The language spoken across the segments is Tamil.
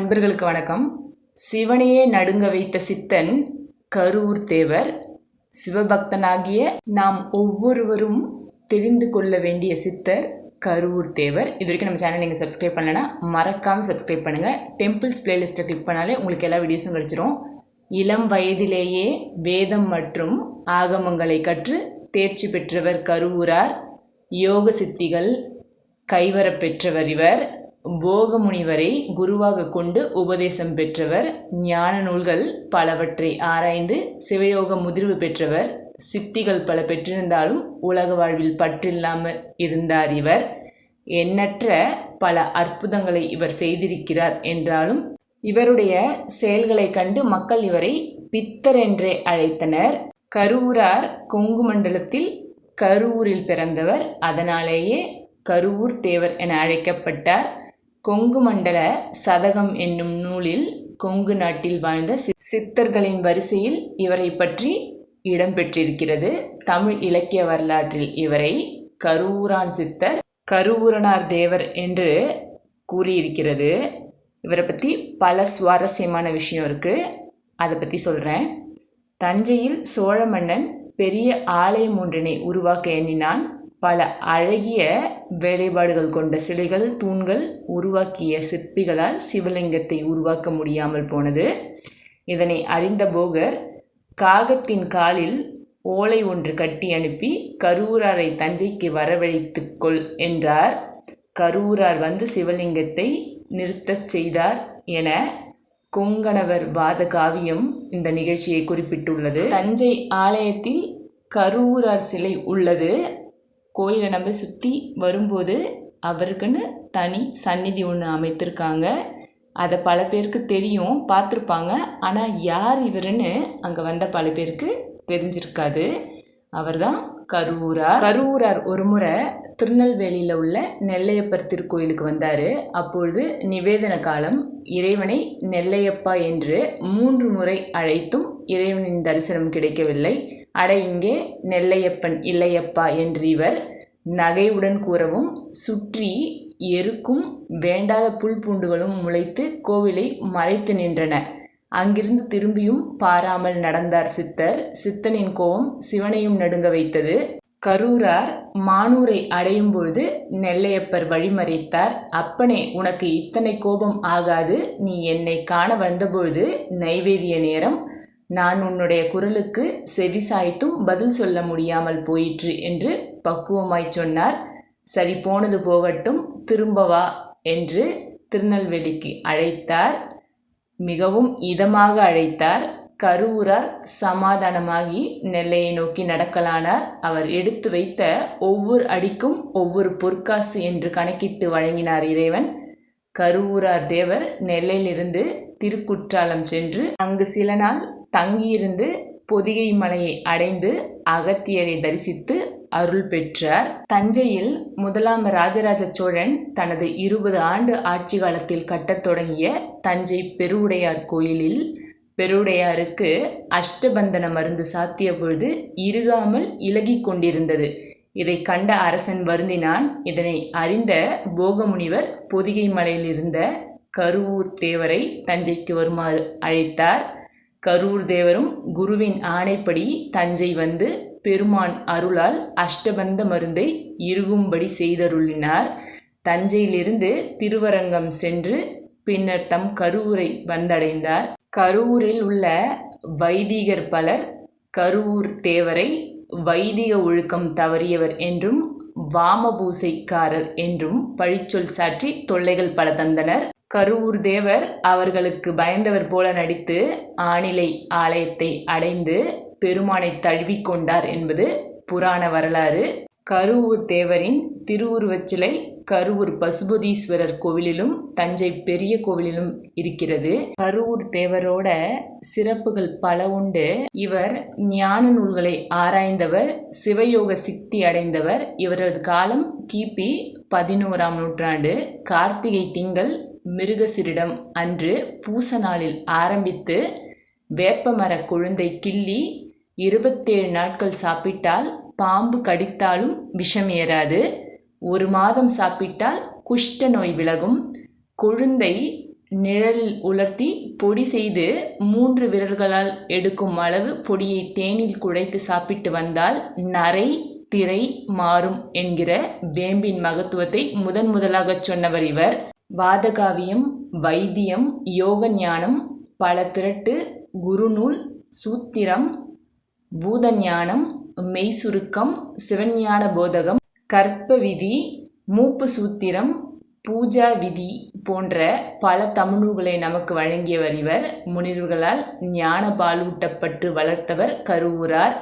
அன்பர்களுக்கு வணக்கம். சிவனையே நடுங்க வைத்த சித்தன் கரூர் தேவர் சிவபக்தனாகிய நாம் ஒவ்வொருவரும் தெரிந்து கொள்ள வேண்டிய சித்தர் கரூர் தேவர். இது வரைக்கும் நம்ம சேனல் நீங்கள் சப்ஸ்கிரைப் பண்ணலைன்னா மறக்காமல் சப்ஸ்கிரைப் பண்ணுங்கள் டெம்பிள்ஸ் பிளேலிஸ்ட்டை கிளிக் பண்ணாலே உங்களுக்கு எல்லா வீடியோஸும் கிடச்சிரும். இளம் வயதிலேயே வேதம் மற்றும் ஆகமங்களை கற்று தேர்ச்சி பெற்றவர் கருவூரார் யோக சித்திகள் கைவரப் பெற்றவர் இவர். போக முனிவரை குருவாக கொண்டு உபதேசம் பெற்றவர் ஞான நூல்கள் பலவற்றை ஆராய்ந்து சிவயோக முதிர்வு பெற்றவர் சித்திகள் பல பெற்றிருந்தாலும் உலக வாழ்வில் பற்றில்லாமல் இருந்தார் இவர். எண்ணற்ற பல அற்புதங்களை இவர் செய்திருக்கிறார் என்றாலும் இவருடைய செயல்களை கண்டு மக்கள் இவரை பித்தர் என்றே அழைத்தனர். கருவூரார் கொங்கு மண்டலத்தில் கருவூரில் பிறந்தவர். அதனாலேயே கருவூர் தேவர் என அழைக்கப்பட்டார். கொங்கு மண்டல சதகம் என்னும் நூலில் கொங்கு நாட்டில் வாழ்ந்த சி- சித்தர்களின் வரிசையில் இவரை பற்றி இடம்பெற்றிருக்கிறது தமிழ் இலக்கிய வரலாற்றில் இவரை கருவூரான் சித்தர் கருவூரனார் தேவர் என்று கூறியிருக்கிறது. இவரை பற்றி பல சுவாரஸ்யமான விஷயம் இருக்குது அதை பற்றி சொல்கிறேன் தஞ்சையில் சோழ மன்னன் பெரிய ஆலயம் ஒன்றினை உருவாக்க எண்ணினான். பல அழகிய வேலைப்பாடுகள் கொண்ட சிலைகள் தூண்கள் உருவாக்கிய சிற்பிகளால் சிவலிங்கத்தை உருவாக்க முடியாமல் போனது. இதனை அறிந்த போகர் காகத்தின் காலில் ஓலை ஒன்று கட்டி அனுப்பி கரூராரை தஞ்சைக்கு வரவழைத்துக்கொள் என்றார். கரூரார் வந்து சிவலிங்கத்தை நிறுத்தச் செய்தார் என கொங்கணவர் வாத காவியம் இந்த நிகழ்ச்சியை குறிப்பிட்டுள்ளது. தஞ்சை ஆலயத்தில் கரூரார் சிலை உள்ளது. கோயிலை நம்ம சுற்றி வரும்போது அவருக்குன்னு தனி சந்நிதி ஒன்று அமைத்திருக்காங்க. அதை பல பேருக்கு தெரியும் பார்த்துருப்பாங்க. ஆனால் யார் இவருன்னு அங்கே வந்த பல பேருக்கு தெரிஞ்சிருக்காது. அவர் தான் கரூரார் கரூரார் ஒரு முறை திருநெல்வேலியில் உள்ள நெல்லையப்பர் திருக்கோயிலுக்கு வந்தார். அப்பொழுது நிவேதன காலம். இறைவனை நெல்லையப்பா என்று மூன்று முறை அழைத்தும் இறைவனின் தரிசனம் கிடைக்கவில்லை. அட இங்கே நெல்லையப்பன் இல்லையப்பா என்று இவர் நகையுடன் கூறவும் சுற்றி எருக்கும் வேண்டாத புல் பூண்டுகளும் முளைத்து கோவிலை மறைத்து நின்றன. அங்கிருந்து திரும்பியும் பாராமல் நடந்தார் சித்தர். சித்தனின் கோபம் சிவனையும் நடுங்க வைத்தது. கரூரார் மானூரை அடையும் பொழுது நெல்லையப்பர் வழிமறைத்தார். அப்பனே உனக்கு இத்தனை கோபம் ஆகாது. நீ என்னை காண வந்தபொழுது நைவேதிய நேரம் நான் உன்னுடைய குரலுக்கு செவி சாய்த்தும் பதில் சொல்ல முடியாமல் போயிற்று என்று பக்குவமாய் சொன்னார். சரி போனது போகட்டும் திரும்ப வா என்று திருநெல்வேலிக்கு அழைத்தார். மிகவும் இதமாக அழைத்தார். கருவூரார் சமாதானமாகி நெல்லையை நோக்கி நடக்கலானார். அவர் எடுத்து வைத்த ஒவ்வொரு அடிக்கும் ஒவ்வொரு பொற்காசு என்று கணக்கிட்டு வழங்கினார் இறைவன். கருவூரார் தேவர் நெல்லையிலிருந்து திருக்குற்றாலம் சென்று அங்கு சில நாள் தங்கியிருந்து பொதிகை மலையை அடைந்து அகத்தியரை தரிசித்து அருள் பெற்றார். தஞ்சையில் முதலாம் ராஜராஜ சோழன் தனது இருபது ஆண்டு ஆட்சி காலத்தில் கட்டத் தொடங்கிய தஞ்சை பெருவுடையார் கோயிலில் பெருவுடையாருக்கு அஷ்டபந்தன மருந்து சாத்திய பொழுது இறுகாமல் இலகி கொண்டிருந்தது. இதை கண்ட அரசன் வருந்தினான் இதனை அறிந்த போகமுனிவர் பொதிகை மலையில் இருந்த கருவூர் தேவரை தஞ்சைக்கு வருமாறு அழைத்தார். கரூர் தேவரும் குருவின் ஆணைப்படி தஞ்சை வந்து பெருமான் அருளால் அஷ்டபந்த மருந்தை இறுகும்படி செய்தருளினார். தஞ்சையிலிருந்து திருவரங்கம் சென்று பின்னர் தம் கரூரை வந்தடைந்தார். கரூரில் உள்ள வைதிகர் பலர் கரூர் தேவரை வைதிக ஒழுக்கம் தவறியவர் என்றும் வாமபூசைக்காரர் என்றும் பழிச்சொல் சாற்றி தொல்லைகள் பல தந்தனர். கருவூர் தேவர் அவர்களுக்கு பயந்தவர் போல நடித்து ஆணிலை ஆலயத்தை அடைந்து பெருமானை தழுவிக்கொண்டார் என்பது புராண வரலாறு. கருவூர் தேவரின் திருவுருவச் சிலை கருவூர் பசுபதீஸ்வரர் கோவிலிலும் தஞ்சை பெரிய கோவிலிலும் இருக்கிறது. கருவூர் தேவரோட சிறப்புகள் பல உண்டு. இவர் ஞான நூல்களை ஆராய்ந்தவர் சிவயோக சித்தி அடைந்தவர். இவரது காலம் கிபி பதினோராம் நூற்றாண்டு. கார்த்திகை திங்கள் மிருகசிரிடம் அன்று பூச நாளில் ஆரம்பித்து வேப்பமர கொழுந்தை கிள்ளி இருபத்தேழு நாட்கள் சாப்பிட்டால் பாம்பு கடித்தாலும் விஷம் ஏறாது ஒரு மாதம் சாப்பிட்டால் குஷ்ட நோய் விலகும். கொழுந்தை நிழலில் உலர்த்தி பொடி செய்து மூன்று விரல்களால் எடுக்கும் அளவு பொடியை தேனில் குழைத்து சாப்பிட்டு வந்தால் நரை திரை மாறும் என்கிற வேம்பின் மகத்துவத்தை முதன் முதலாகச் சொன்னவர் இவர். வாதகாவியம் வைத்தியம் யோக ஞானம் பல திரட்டு குருநூல் சூத்திரம் பூதஞானம் மெய்சுருக்கம் சிவஞான போதகம் கற்ப விதி மூப்பு சூத்திரம் பூஜா விதி போன்ற பல தமிழ்நூல்களை நமக்கு வழங்கியவர் இவர். முனிவர்களால் ஞான பாலூட்டப்பட்டு வளர்த்தவர் கருவூரார்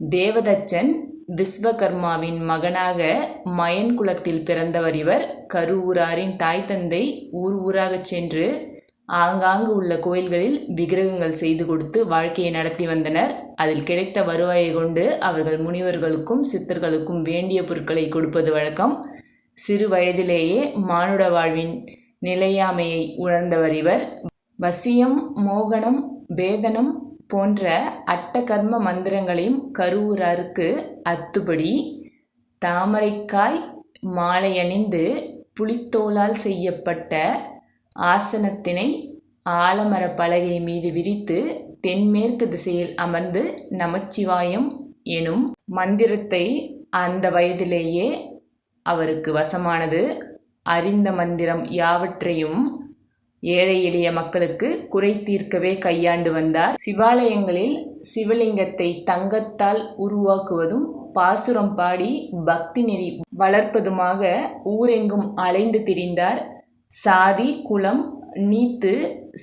தேவதச்சன் விஸ்வகர்மாவின் மகனாக மயன் குலத்தில் பிறந்தவர் இவர். கருவூராரின் தாய் தந்தை ஊர் ஊராகச் சென்று ஆங்காங்கு உள்ள கோயில்களில் விக்கிரகங்கள் செய்து கொடுத்து வாழ்க்கையை நடத்தி வந்தனர். அதில் கிடைத்த வருவாயை கொண்டு அவர்கள் முனிவர்களுக்கும் சித்தர்களுக்கும் வேண்டிய பொருட்களை கொடுப்பது வழக்கம். சிறு வயதிலேயே மானுட வாழ்வின் நிலையாமையை உணர்ந்தவர் இவர். வசியம் மோகனம் வேதனம் போன்ற அட்டகர்ம மந்திரங்களையும் கருவூராருக்கு அத்துபடி தாமரைக்காய் மாலையணிந்து புலித்தோலால் செய்யப்பட்ட ஆசனத்தினை ஆலமர பலகை மீது விரித்து தென்மேற்கு திசையில் அமர்ந்து நமச்சிவாயம் எனும் மந்திரத்தை அந்த வயதிலேயே அவருக்கு வசமானது. அறிந்த மந்திரம் யாவற்றையும் ஏழை எளிய மக்களுக்கு குறை தீர்க்கவே கையாண்டு வந்தார். சிவாலயங்களில் சிவலிங்கத்தை தங்கத்தால் உருவாக்குவதும் பாசுரம் பாடி பக்தி நெறி வளர்ப்பதுமாக ஊரெங்கும் அலைந்து திரிந்தார். சாதி குலம் நீத்து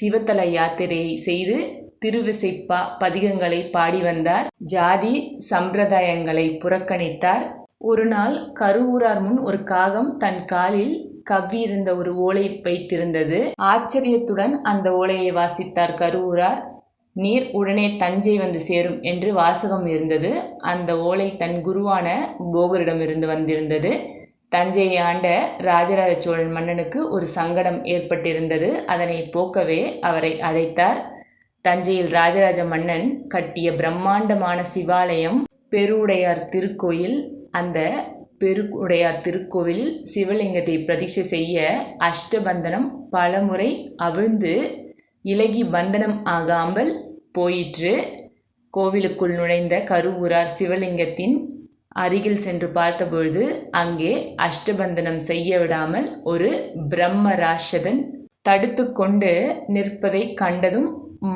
சிவத்தல யாத்திரையை செய்து திருவிசைப்பா பதிகங்களை பாடி வந்தார். ஜாதி சம்பிரதாயங்களை புறக்கணித்தார். ஒரு நாள் கருவூரார் முன் ஒரு காகம் தன் காலில் கவ்வியிருந்த ஒரு ஓலை வைத்திருந்தது. ஆச்சரியத்துடன் அந்த ஓலையை வாசித்தார் கருவூரார். நீர் உடனே தஞ்சை வந்து சேரும் என்று வாசகம் இருந்தது. அந்த ஓலை தன் குருவான போகரிடமிருந்து வந்திருந்தது. தஞ்சையை ஆண்ட ராஜராஜ சோழன் மன்னனுக்கு ஒரு சங்கடம் ஏற்பட்டிருந்தது. அதனை போக்கவே அவரை அழைத்தார். தஞ்சையில் ராஜராஜ மன்னன் கட்டிய பிரம்மாண்டமான சிவாலயம் பெருவுடையார் திருக்கோயில் அந்த பெருக்குடையார் திருக்கோவிலில் சிவலிங்கத்தை பிரதிஷ்டை செய்ய அஷ்டபந்தனம் பலமுறை அவிழ்ந்து இலகி பந்தனம் ஆகாமல் போயிற்று. கோவிலுக்குள் நுழைந்த கருவூரார் சிவலிங்கத்தின் அருகில் சென்று பார்த்தபொழுது அங்கே அஷ்டபந்தனம் செய்ய விடாமல் ஒரு பிரம்மராஷதன் தடுத்து கொண்டு நிற்பதை கண்டதும்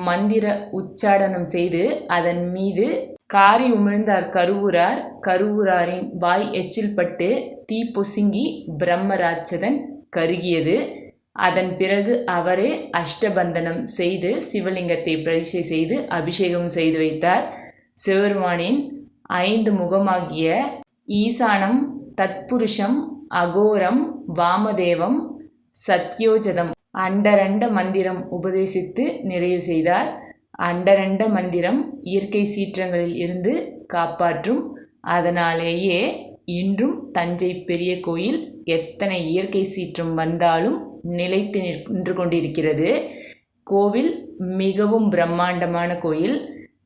மந்திர உச்சாடனம் செய்து அதன் மீது காரி உமிழ்ந்தார் கருவூரார். கருவூராரின் வாய் எச்சில் பட்டு தீ பொசுங்கி பிரம்மராட்சதன் கருகியது. அதன் பிறகு அவரே அஷ்டபந்தனம் செய்து சிவலிங்கத்தை பிரதிஷ்டை செய்து அபிஷேகம் செய்து வைத்தார். சிவருமானின் ஐந்து முகமாகிய ஈசானம் தத்புருஷம் அகோரம் வாமதேவம் சத்யோஜதம் அண்டரண்ட மந்திரம் உபதேசித்து நிறைவு செய்தார். அண்டரண்ட மந்திரம் இயற்கை சீற்றங்களில் இருந்து காப்பாற்றும். அதனாலேயே இன்றும் தஞ்சை பெரிய கோயில் எத்தனை இயற்கை சீற்றம் வந்தாலும் நிலைத்து நின்று கொண்டிருக்கிறது. கோவில் மிகவும் பிரம்மாண்டமான கோயில்.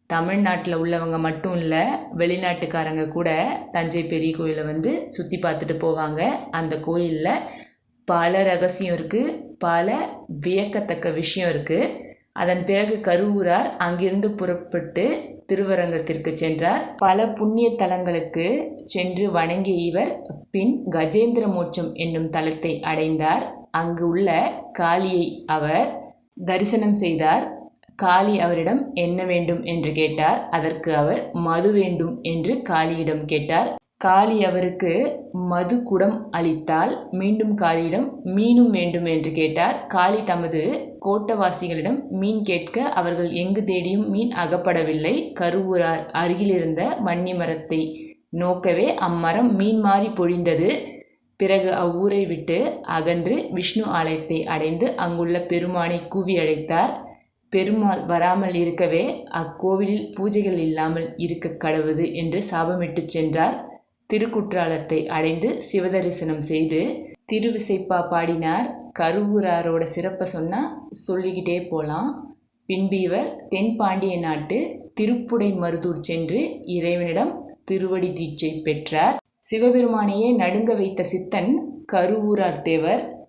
தமிழ்நாட்டில் உள்ளவங்க மட்டும் இல்லை வெளிநாட்டுக்காரங்க கூட தஞ்சை பெரிய கோயிலை வந்து சுற்றி பார்த்துட்டு போவாங்க. அந்த கோயிலில் பல ரகசியம் இருக்குது பல வியக்கத்தக்க விஷயம் இருக்குது அதன் பிறகு கருவூரார் அங்கிருந்து புறப்பட்டு திருவரங்கத்திற்கு சென்றார். பல புண்ணிய தலங்களுக்கு சென்று வணங்கிய இவர் பின் கஜேந்திர மோட்சம் என்னும் தலத்தை அடைந்தார். அங்கு உள்ள காளியை அவர் தரிசனம் செய்தார். காளி அவரிடம் என்ன வேண்டும் என்று கேட்டார். அதற்கு அவர் மது வேண்டும் என்று காளியிடம் கேட்டார். காளி அவருக்கு மது குடம் அளித்தால் மீண்டும் காளியிடம் மீனும் வேண்டும் என்று கேட்டார். காளி தமது கோட்டவாசிகளிடம் மீன் கேட்க அவர்கள் எங்கு தேடியும் மீன் அகப்படவில்லை. கருவூரார் அருகிலிருந்த வன்னி மரத்தை நோக்கவே அம்மரம் மீன் மாறி பொழிந்தது. பிறகு அவ்வூரை விட்டு அகன்று விஷ்ணு ஆலயத்தை அடைந்து அங்குள்ள பெருமானை கூவி அழைத்தார். பெருமாள் வராமல் இருக்கவே அக்கோவிலில் பூஜைகள் இல்லாமல் இருக்க கடவுது என்று சாபமிட்டு சென்றார். திருக்குற்றாலத்தை அடைந்து சிவதரிசனம் செய்து திருவிசைப்பா பாடினார். கருவூராரோட சிறப்பை சொன்னால் சொல்லிக்கிட்டே போகலாம் பின்பு இவர் தென்பாண்டிய நாட்டு திருப்புடை மருதூர் சென்று இறைவனிடம் திருவடி தீட்சை பெற்றார். சிவபெருமானையே நடுங்க வைத்த சித்தன் கருவூரார் தேவர்.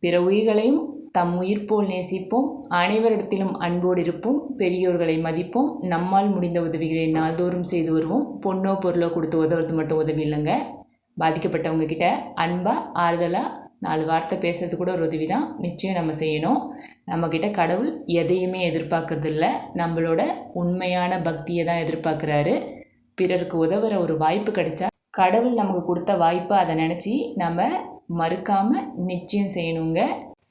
பிற உயிர்களையும் தம் உயிர் போல் நேசிப்போம். அனைவரிடத்திலும் அன்போடு இருப்போம் பெரியோர்களை மதிப்போம். நம்மால் முடிந்த உதவிகளை நாள்தோறும் செய்து வருவோம். பொண்ணோ பொருளோ கொடுத்து உதவுறது மட்டும் உதவி இல்லைங்க. பாதிக்கப்பட்டவங்க கிட்ட அன்பாக ஆறுதலாக நாலு வார்த்தை பேசுறது கூட ஒரு உதவி தான் நிச்சயம் நம்ம செய்யணும். நம்மக்கிட்ட கடவுள் எதையுமே எதிர்பார்க்கறது இல்லை. நம்மளோட உண்மையான பக்தியை தான் எதிர்பார்க்குறாரு. பிறருக்கு உதவுற ஒரு வாய்ப்பு கிடைச்சா கடவுள் நமக்கு கொடுத்த வாய்ப்பை அதை நினச்சி நம்ம மறுக்காமல் நிச்சயம் செய்யணுங்க.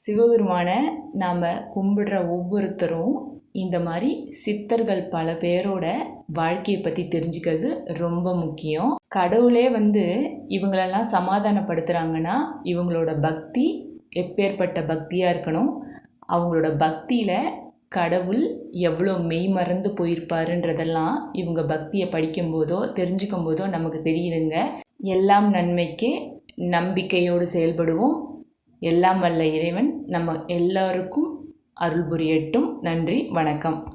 சிவபெருமானை நாம் கும்பிடுற ஒவ்வொருத்தரும் இந்த மாதிரி சித்தர்கள் பல பேரோட வாழ்க்கையை பற்றி தெரிஞ்சுக்கிறது ரொம்ப முக்கியம். கடவுளே வந்து இவங்களெல்லாம் சமாதானப்படுத்துகிறாங்கன்னா இவங்களோட பக்தி எப்பேற்பட்ட பக்தியாக இருக்கணும்? அவங்களோட பக்தியில் கடவுள் எவ்வளோ மெய் மறந்து போயிருப்பாருன்றதெல்லாம் இவங்க பக்தியை படிக்கும்போதோ தெரிஞ்சுக்கும் போதோ நமக்கு தெரியுதுங்க. எல்லாம் நன்மைக்கு நம்பிக்கையோடு செயல்படுவோம். எல்லாம் வல்ல இறைவன் நம்ம எல்லாருக்கும் அருள் புரியட்டும். நன்றி வணக்கம்.